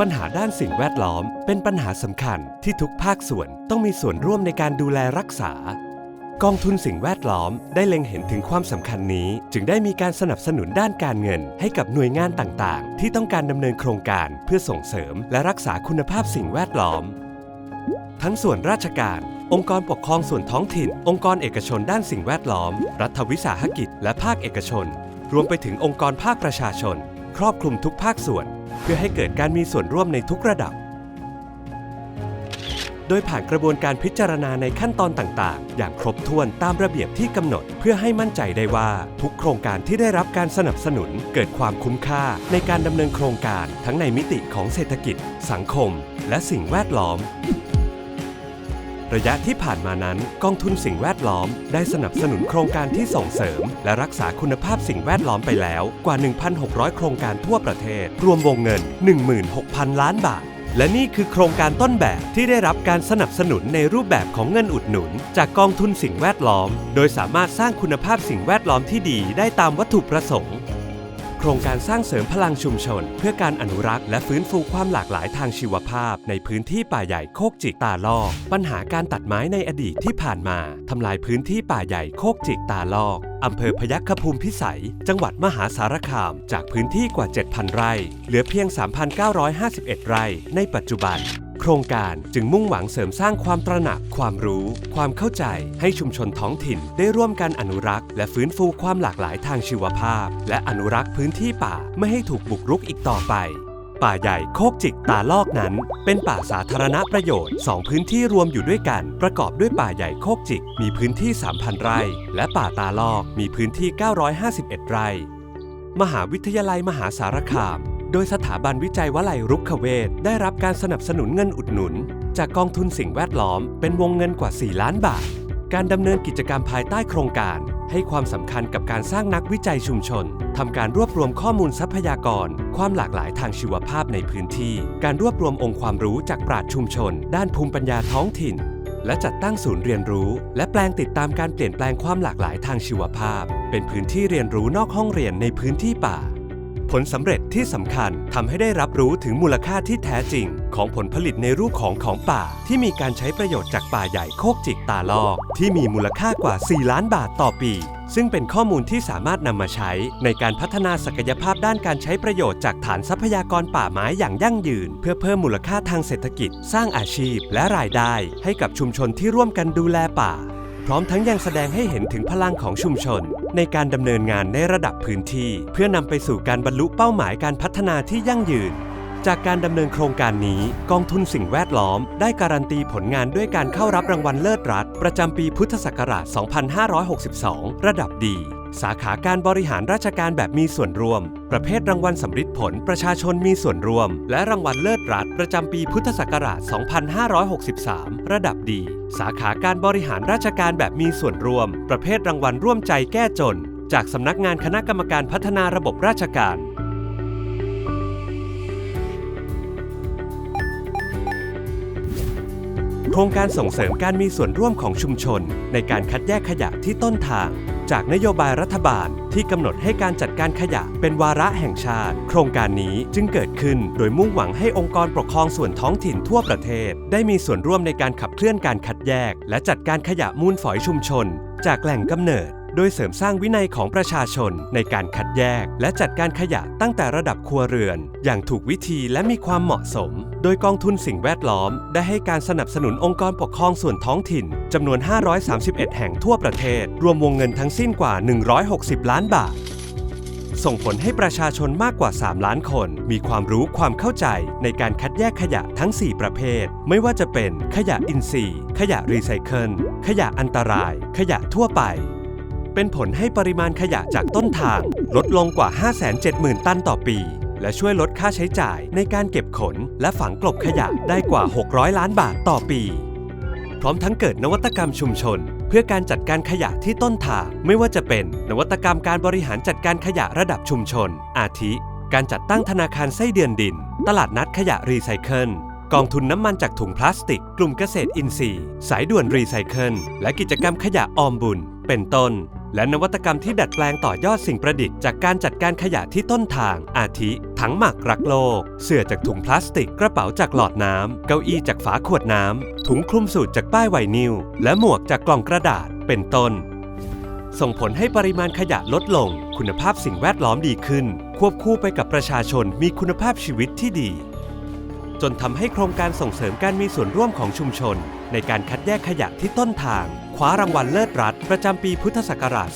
ปัญหาด้านสิ่งแวดล้อม เป็นปัญหาสำคัญที่ทุกภาคส่วนต้องมีส่วนร่วมในการดูแลรักษา กองทุนสิ่งแวดล้อมได้เล็งเห็นถึงความสำคัญนี้ จึงได้มีการสนับสนุนด้านการเงิน ให้กับหน่วยงานต่างๆ ที่ต้องการดำเนินโครงการเพื่อส่งเสริม และรักษาคุณภาพสิ่งแวดล้อม ทั้งส่วนราชการ องค์กรปกครองส่วนท้องถิ่น องค์กรเอกชนด้านสิ่งแวดล้อม รัฐวิสาหกิจ และภาคเอกชน รวมไปถึงองค์กรภาคประชาชน ครอบคลุมทุกภาคส่วน เพื่อให้เกิดการมีส่วนร่วมในทุกระดับ โดยผ่านกระบวนการพิจารณาในขั้นตอนต่างๆ อย่างครบถ้วนตามระเบียบที่กำหนด เพื่อให้มั่นใจได้ว่าทุกโครงการที่ได้รับการสนับสนุนเกิดความคุ้มค่าในการดำเนินโครงการทั้งในมิติของเศรษฐกิจ สังคม และสิ่งแวดล้อม ระยะที่ผ่านมานั้น กองทุนสิ่งแวดล้อม ได้สนับสนุนโครงการที่ส่งเสริม และรักษาคุณภาพสิ่งแวดล้อมไปแล้วกว่า 1,600 โครงการทั่วประเทศ รวมวงเงิน 16,000 ล้านบาท และนี่คือโครงการต้นแบบที่ได้รับการสนับสนุนในรูปแบบของเงินอุดหนุน จากกองทุนสิ่งแวดล้อม โดยสามารถสร้างคุณภาพสิ่งแวดล้อมที่ดีได้ตามวัตถุประสงค์ ครงการสร้างเสริมพลังชุมชน เพื่อการอนุรักษ์และฟื้นฟูความหลากหลายทางชีวภาพ ในพื้นที่ป่าใหญ่โคกจิกตาลอก ปัญหาการตัดไม้ในอดีตที่ผ่านมาทำลายพื้นที่ป่าใหญ่โคกจิกตาลอกอำเภอพยัคฆภูมิพิสัย จังหวัดมหาสารคาม จากพื้นที่กว่า 7,000 ไร่ เหลือเพียง 3,951 ไร่ในปัจจุบัน โครงการจึงมุ่งหวังเสริมสร้างความตระหนัก ความรู้ ความเข้าใจ ให้ชุมชนท้องถิ่นได้ร่วมกันอนุรักษ์ และฟื้นฟูความหลากหลายทางชีวภาพ และอนุรักษ์พื้นที่ป่าไม่ให้ถูกบุกรุกอีกต่อไปป่าใหญ่โคกจิกตาลอกนั้น เป็นป่าสาธารณประโยชน์ 2 พื้นที่รวมอยู่ด้วยกัน ประกอบด้วยป่าใหญ่โคกจิก มีพื้นที่ 3,000 ไร่ และป่าตาลอกมีพื้นที่ 951 ไร่ มหาวิทยาลัยมหาสารคาม โดยสถาบันวิจัยวลัยรุกขเวทได้รับการสนับสนุนเงินอุดหนุน จากกองทุนสิ่งแวดล้อมเป็นวงเงินกว่า 4 ล้านบาท การดำเนินกิจกรรมภายใต้โครงการ ให้ความสำคัญกับการสร้างนักวิจัยชุมชนทำการรวบรวมข้อมูลทรัพยากร ความหลากหลายทางชีวภาพในพื้นที่ การรวบรวมองค์ความรู้จากปราชญ์ชุมชน ด้านภูมิปัญญาท้องถิ่น และจัดตั้งศูนย์เรียนรู้ และแปลงติดตามการเปลี่ยนแปลงความหลากหลายทางชีวภาพ เป็นพื้นที่เรียนรู้นอกห้องเรียนในพื้นที่ป่า ผลสำเร็จที่สำคัญทำให้ได้รับรู้ถึงมูลค่าที่แท้จริง ของผลผลิตในรูปของของป่า ที่มีการใช้ประโยชน์จากป่าใหญ่โคกจิกตาลอก ที่มีมูลค่ากว่า 4 ล้านบาทต่อปี ซึ่งเป็นข้อมูลที่สามารถนำมาใช้ ในการพัฒนาศักยภาพด้านการใช้ประโยชน์จากฐานทรัพยากรป่าไม้อย่างยั่งยืน เพื่อเพิ่มมูลค่าทางเศรษฐกิจ สร้างอาชีพ และรายได้ ให้กับชุมชนที่ร่วมกันดูแลป่า พร้อมทั้งยังแสดงให้เห็นถึงพลังของชุมชน ในการดำเนินงานในระดับพื้นที่ เพื่อนำไปสู่การบรรลุเป้าหมายการพัฒนาที่ยั่งยืน จากการดำเนินโครงการนี้ กองทุนสิ่งแวดล้อม ได้การันตีผลงานด้วยการเข้ารับรางวัลเลิศรัฐ ประจำปีพุทธศักราช 2562 ระดับดี สาขาการบริหารราชการแบบมีส่วนร่วม ประเภทรางวัลสำริดผลประชาชนมีส่วนร่วม และรางวัลเลิศรัฐประจำปีพุทธศักราช 2563 ระดับดี สาขาการบริหารราชการแบบมีส่วนร่วม ประเภทรางวัลร่วมใจแก้จน จากสำนักงานคณะกรรมการพัฒนาระบบราชการโครงการส่งเสริมการมีส่วนร่วมของชุมชน ในการคัดแยกขยะที่ต้นทาง จากนโยบายรัฐบาลที่กำหนดให้การจัดการขยะเป็นวาระแห่งชาติ โครงการนี้จึงเกิดขึ้นโดยมุ่งหวังให้องค์กรปกครองส่วนท้องถิ่นทั่วประเทศ ได้มีส่วนร่วมในการขับเคลื่อนการคัดแยก และจัดการขยะมูลฝอยชุมชน จากแหล่งกำเนิด โดยเสริมสร้างวินัยของประชาชนในการคัดแยก และจัดการขยะตั้งแต่ระดับครัวเรือน อย่างถูกวิธีและมีความเหมาะสม โดยกองทุนสิ่งแวดล้อม ได้ให้การสนับสนุนองค์กรปกครองส่วนท้องถิ่นจำนวน 531 แห่งทั่วประเทศ รวมวงเงินทั้งสิ้นกว่า 160 ล้านบาท ส่งผลให้ประชาชนมากกว่า 3 ล้านคน มีความรู้ความเข้าใจในการคัดแยกขยะทั้ง 4 ประเภท ไม่ว่าจะเป็นขยะอินทรีย์ ขยะรีไซเคิล ขยะอันตราย ขยะทั่วไปเป็นผลให้ปริมาณขยะจากต้นทาง ลดลงกว่า 570,000 ตันต่อปี และช่วยลดค่าใช้จ่ายในการเก็บขน และฝังกลบขยะได้กว่า 600 ล้านบาทต่อปี พร้อมทั้งเกิดนวัตกรรมชุมชน เพื่อการจัดการขยะที่ต้นทางไม่ว่าจะเป็นนวัตกรรมการบริหารจัดการขยะระดับชุมชน อาทิ การจัดตั้งธนาคารไส้เดือนดิน ตลาดนัดขยะรีไซเคิลกองทุนน้ำมันจากถุงพลาสติก กลุ่มเกษตรอินทรีย์ สายด่วนรีไซเคิล และกิจกรรมขยะออมบุญ เป็นต้น และนวัตกรรมที่ดัดแปลงต่อยอดสิ่งประดิษฐ์จากการจัดการขยะที่ต้นทาง อาทิ ถังหมักรักโลก เสื่อจากถุงพลาสติก กระเป๋าจากหลอดน้ำ เก้าอี้จากฝาขวดน้ำ ถุงคลุมสูตรจากป้ายไวนิล และหมวกจากกล่องกระดาษ เป็นต้น ส่งผลให้ปริมาณขยะลดลง คุณภาพสิ่งแวดล้อมดีขึ้น ควบคู่ไปกับประชาชนมีคุณภาพชีวิตที่ดี จนทำให้โครงการส่งเสริมการมีส่วนร่วมของชุมชน ในการคัดแยกขยะที่ต้นทาง คว้ารางวัลเลิศรัฐ ประจำปีพุทธศักราช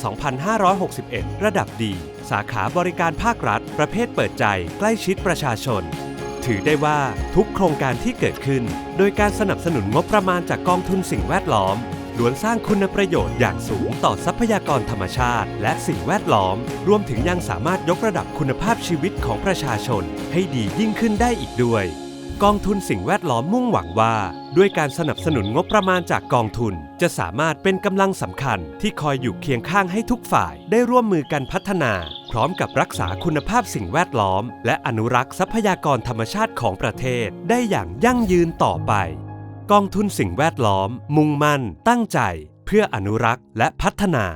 2561 ระดับดี สาขาบริการภาครัฐ ประเภทเปิดใจ ใกล้ชิดประชาชน ถือได้ว่าทุกโครงการที่เกิดขึ้น โดยการสนับสนุนงบประมาณจากกองทุนสิ่งแวดล้อมล้วนสร้างคุณประโยชน์อย่างสูงต่อทรัพยากรธรรมชาติ และสิ่งแวดล้อม รวมถึงยังสามารถยกระดับคุณภาพชีวิตของประชาชน ให้ดียิ่งขึ้นได้อีกด้วย กองทุนสิ่งแวดล้อมมุ่งหวังว่า ด้วยการสนับสนุนงบประมาณจากกองทุน จะสามารถเป็นกำลังสำคัญที่คอยอยู่เคียงข้างให้ทุกฝ่ายได้ร่วมมือกันพัฒนา พร้อมกับรักษาคุณภาพสิ่งแวดล้อม และอนุรักษ์ทรัพยากรธรรมชาติของประเทศ ได้อย่างยั่งยืนต่อไป กองทุนสิ่งแวดล้อม มุ่งมั่น ตั้งใจ เพื่ออนุรักษ์และพัฒนา